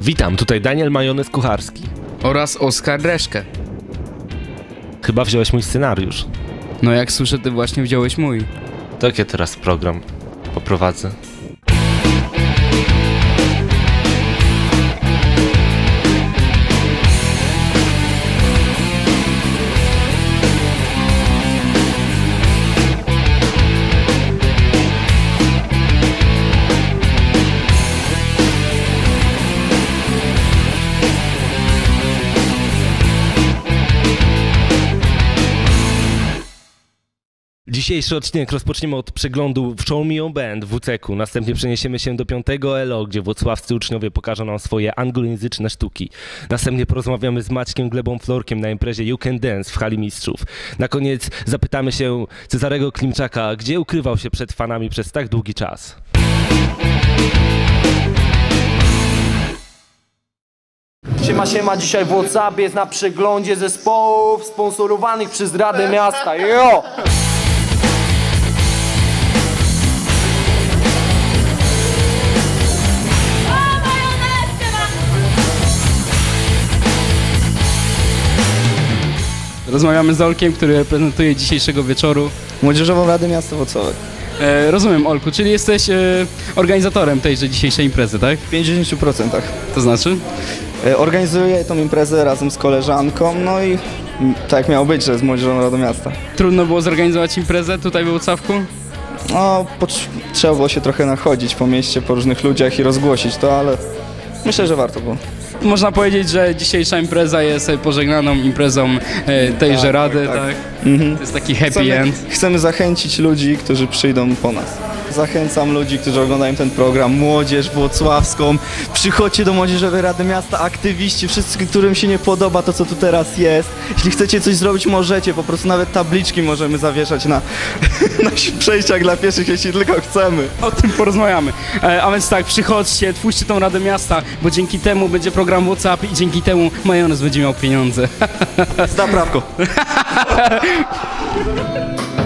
Witam, tutaj Daniel Majonez Kucharski. oraz Oskar Reszkę. Chyba wziąłeś mój scenariusz. No jak słyszę, ty właśnie wziąłeś mój. Tak ja teraz program poprowadzę. Dzisiejszy odcinek rozpoczniemy od przeglądu w Me Band w WCK-u. Następnie przeniesiemy się do 5 ELO, gdzie włocławscy uczniowie pokażą nam swoje anglojęzyczne sztuki. Następnie porozmawiamy z Maćkiem Glebą Florkiem na imprezie You Can Dance w Hali Mistrzów. Na koniec zapytamy się Cezarego Klimczaka, gdzie ukrywał się przed fanami przez tak długi czas. Siema, siema, dzisiaj w Whatsappie jest na przeglądzie zespołów sponsorowanych przez Radę Miasta. Jo! Rozmawiamy z Olkiem, który reprezentuje dzisiejszego wieczoru. Młodzieżową Radę Miasta Włocławek. E, rozumiem, Olku, czyli jesteś e, organizatorem tejże dzisiejszej imprezy, tak? W 50%. To znaczy? E, Organizuję tą imprezę razem z koleżanką, no i tak miało być, że z Młodzieżową Radą Miasta. Trudno było zorganizować imprezę tutaj w Włocławku? No, trzeba było się trochę nachodzić po mieście, po różnych ludziach i rozgłosić to, ale myślę, że warto było. Można powiedzieć, że dzisiejsza impreza jest e, pożegnaną imprezą e, tejże Tak, rady, tak, tak? tak. Mhm. To jest taki happy Chcemy, end. chcemy zachęcić ludzi, którzy przyjdą po nas. Zachęcam ludzi, którzy oglądają ten program, młodzież włocławską. Przychodźcie do Młodzieżowej Rady Miasta, aktywiści, wszyscy, którym się nie podoba to, co tu teraz jest. Jeśli chcecie coś zrobić, możecie, po prostu nawet tabliczki możemy zawieszać na, na przejściach dla pieszych, jeśli tylko chcemy. O tym porozmawiamy. E, a więc tak, przychodźcie, twórzcie tą Radę Miasta, bo dzięki temu będzie program WhatsApp i dzięki temu majonez będzie miał pieniądze. Z naprawką.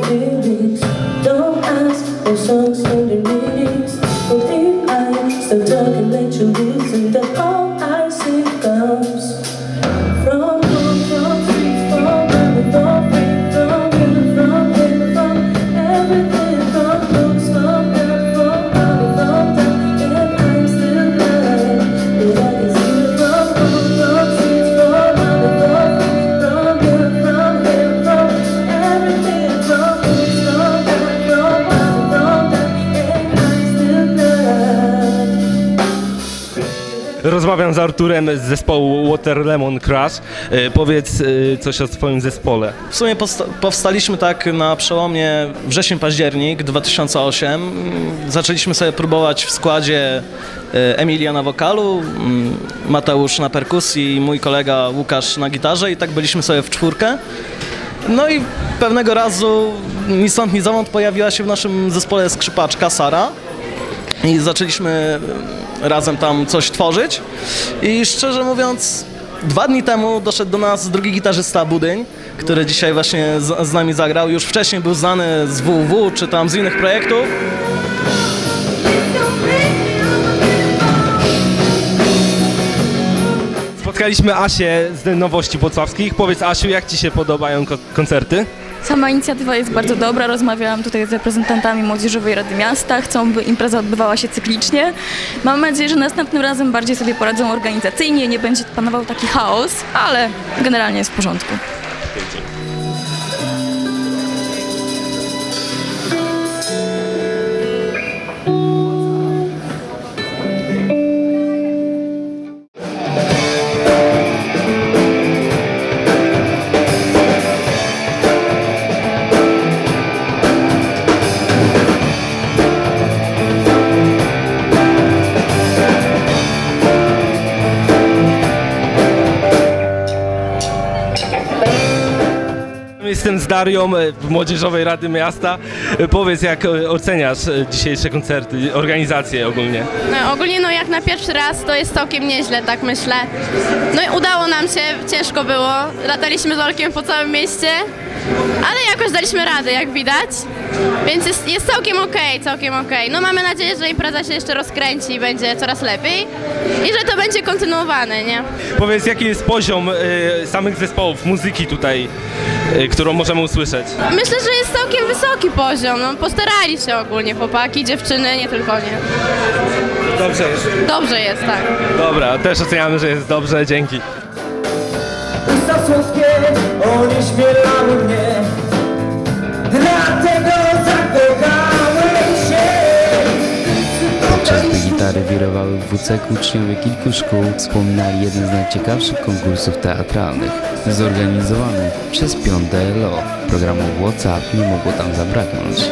Don't ask, the songs to the Rozmawiam z Arturem z zespołu Water Lemon Crash. E, powiedz e, coś o swoim zespole. W sumie powstaliśmy tak na przełomie wrzesień-październik 2008. Mm, Zaczęliśmy sobie próbować w składzie e, Emilia na wokalu, mm, Mateusz na perkusji i mój kolega Łukasz na gitarze i tak byliśmy sobie w czwórkę. No i pewnego razu ni stąd ni zowąd pojawiła się w naszym zespole skrzypaczka Sara i zaczęliśmy razem tam coś tworzyć i szczerze mówiąc dwa dni temu doszedł do nas drugi gitarzysta Budyń, który dzisiaj właśnie z, z nami zagrał. Już wcześniej był znany z WW czy tam z innych projektów. Spotkaliśmy Asię z Nowości Włocławskich. Powiedz Asiu, jak Ci się podobają ko- koncerty? Sama inicjatywa jest bardzo dobra. Rozmawiałam tutaj z reprezentantami Młodzieżowej Rady Miasta. Chcą, by impreza odbywała się cyklicznie. Mam nadzieję, że następnym razem bardziej sobie poradzą organizacyjnie, nie będzie panował taki chaos, ale generalnie jest w porządku. Dzięki. Z Darią e, Młodzieżowej Rady Miasta. E, Powiedz, jak e, oceniasz dzisiejsze koncerty, organizację ogólnie? No, ogólnie no jak na pierwszy raz to jest całkiem nieźle, tak myślę. No i udało nam się, ciężko było. Lataliśmy z Olkiem po całym mieście, ale jakoś daliśmy radę, jak widać. Więc jest, jest całkiem okej, całkiem okej. No mamy nadzieję, że impreza się jeszcze rozkręci i będzie coraz lepiej i że to będzie kontynuowane, nie? Powiedz, jaki jest poziom e, samych zespołów, muzyki tutaj, którą możemy usłyszeć? Myślę, że jest całkiem wysoki poziom. No, postarali się ogólnie chłopaki, dziewczyny, nie tylko nie. Dobrze jest. Dobrze jest, tak. Dobra, też oceniamy, że jest dobrze, dzięki. Usta słodkie, oni śmiewały mnie Dlatego zakochałem WCK uczniowie kilku szkół wspominali jeden z najciekawszych konkursów teatralnych zorganizowany przez piąte LO. Programu WhatsApp nie mogło tam zabraknąć.